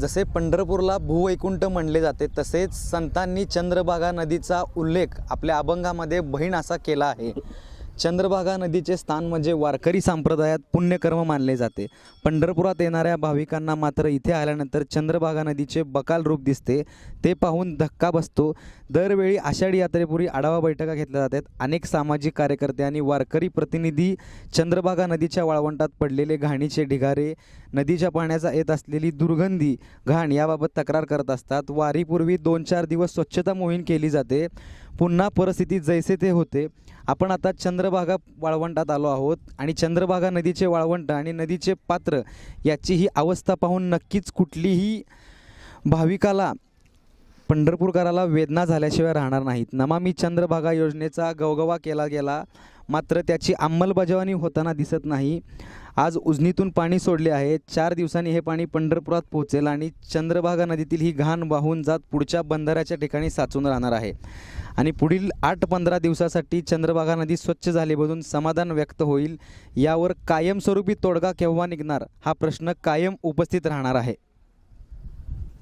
जसे पंढरपूरला भूवैकुंठ म्हणले जाते तसेच संतांनी चंद्रभागा नदीचा उल्लेख आपल्या अभंगामध्ये बहीण असा केला आहे. चंद्रभागा नदीचे स्थान म्हणजे वारकरी संप्रदायात पुण्यकर्म मानले जाते. पंढरपुरात येणाऱ्या भाविकांना मात्र इथे आल्यानंतर चंद्रभागा नदीचे बकाल रूप दिसते. ते पाहून धक्का बसतो. दरवेळी आषाढी यात्रेपूर्वी आढावा बैठका घेतल्या जातात. अनेक सामाजिक कार्यकर्ते आणि वारकरी प्रतिनिधी चंद्रभागा नदीच्या वाळवंटात पडलेले घाणीचे ढिगारे नदीच्या पाण्याचा येत असलेली दुर्गंधी घाण याबाबत तक्रार करत असतात. वारीपूर्वी दोन चार दिवस स्वच्छता मोहीम केली जाते. पुन्हा परिस्थिती जैसे ते होते. आपण आता चंद्रभागा वाळवंटात आलो आहोत आणि चंद्रभागा नदीचे वाळवंट आणि नदीचे पात्र याची ही अवस्था पाहून नक्कीच कुठलीही भाविकाला पंढरपूरकराला वेदना झाल्याशिवाय राहणार नाहीत. नमामी चंद्रभागा योजनेचा गवगवा केला गेला मात्र त्याची अंमलबजावणी होताना दिसत नाही. आज उजनीतून पाणी सोडले आहे. चार दिवसांनी हे पाणी पंढरपुरात पोहोचेल आणि चंद्रभागा नदीतील ही घाण वाहून जात पुढच्या बंधाऱ्याच्या ठिकाणी साचून राहणार आहे. आणि पुढील आठ पंधरा दिवसासाठी चंद्रभागा नदी स्वच्छ झाल्याबद्दल समाधान व्यक्त होईल यावर कायमस्वरूपी तोडगा केव्हा निघणार हा प्रश्न कायम उपस्थित राहणार आहे.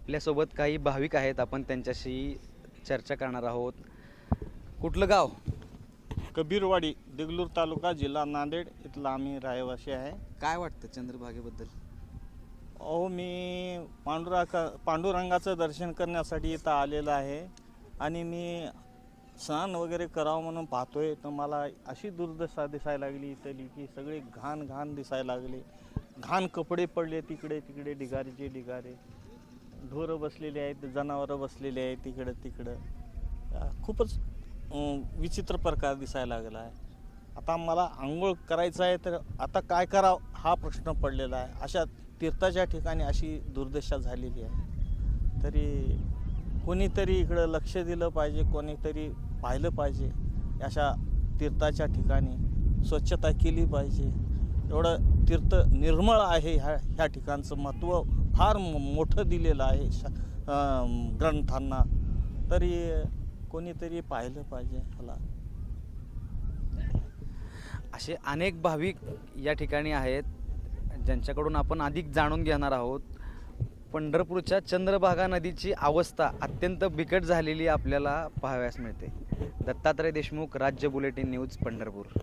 आपल्यासोबत काही भाविक आहेत आपण त्यांच्याशी चर्चा करणार आहोत. कुठलं गाव? कबीरवाडी देगलूर तालुका जिल्हा नांदेड इथला आम्ही रहिवासी आहे. काय वाटतं चंद्रभागेबद्दल? अहो मी पांडुरा पांडुरंगाचं दर्शन करण्यासाठी इथं आलेलं आहे. आणि मी स्नान वगैरे करावं म्हणून पाहतोय तर मला अशी दुर्दशा दिसायला लागली इथली की सगळे घाण घाण दिसायला लागले. घाण कपडे पडले तिकडे तिकडे ढिगारीचे ढिगारे. ढोरं बसलेले आहेत जनावरं बसलेले आहेत तिकडं. तिकडं खूपच विचित्र प्रकार दिसायला लागला आहे. आता मला आंघोळ करायचं आहे तर आता काय करावं हा प्रश्न पडलेला आहे. अशा तीर्थाच्या ठिकाणी अशी दुर्दशा झालेली आहे. तरी कोणीतरी इकडं लक्ष दिलं पाहिजे कोणीतरी पाहिलं पाहिजे अशा तीर्थाच्या ठिकाणी स्वच्छता केली पाहिजे. एवढं तीर्थ निर्मळ आहे ह्या ह्या ठिकाणचं महत्त्व फार मोठं दिलेलं आहे श ग्रंथांना. तरी कोणीतरी पाहिलं पाहिजे ह्याला. असे अनेक भाविक या ठिकाणी आहेत ज्यांच्याकडून आपण अधिक जाणून घेणार आहोत. पंढरपूरच्या चंद्रभागा नदीची अवस्था अत्यंत बिकट झालेली आपल्याला पाहाव्यास मिळते. दत्तात्रय देशमुख राज्य बुलेटिन न्यूज पंढरपूर.